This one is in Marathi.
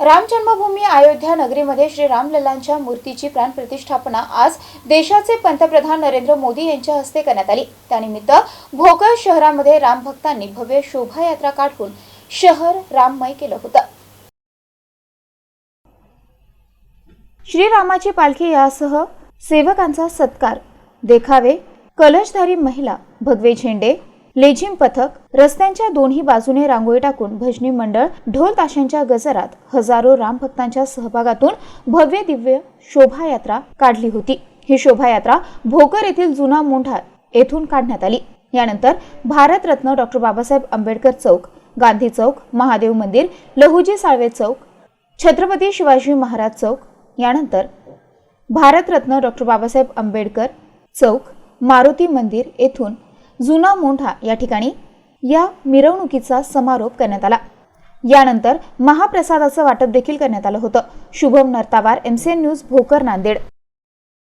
राम जन्मभूमी अयोध्या नगरीमध्ये श्री रामलल्लांच्या मूर्तीची प्राणप्रतिष्ठापना आज देशाचे पंतप्रधान नरेंद्र मोदी यांच्या हस्ते करण्यात आली. त्यानिमित्त भोकर शहरामध्ये रामभक्तांनी भव्य शोभायात्रा काढून शहर राममय केलं होतं. श्रीरामाची पालखी यासह सेवकांचा सत्कार. देखावे कलशधारी महिला भगवे झेंडे लेझिम पथक रस्त्यांच्या दोन्ही बाजूने रांगोळी टाकून भजनी मंडळ ढोल ताशांच्या गजरात हजारो रामभक्तांच्या सहभागातून भव्य दिव्य शोभायात्रा काढली होती. ही शोभायात्रा भोकर येथील जुना मोंढा येथून काढण्यात आली. यानंतर भारतरत्न डॉक्टर बाबासाहेब आंबेडकर चौक गांधी चौक महादेव मंदिर लहुजी साळवे चौक छत्रपती शिवाजी महाराज चौक यानंतर भारतरत्न डॉक्टर बाबासाहेब आंबेडकर चौक मारुती मंदिर येथून जुना मोंढा या ठिकाणी या मिरवणुकीचा समारोप करण्यात आला. यानंतर महाप्रसादाचं वाटप देखील करण्यात आलं होतं. Shubham Nartavar MCN news Bhokar Nanded.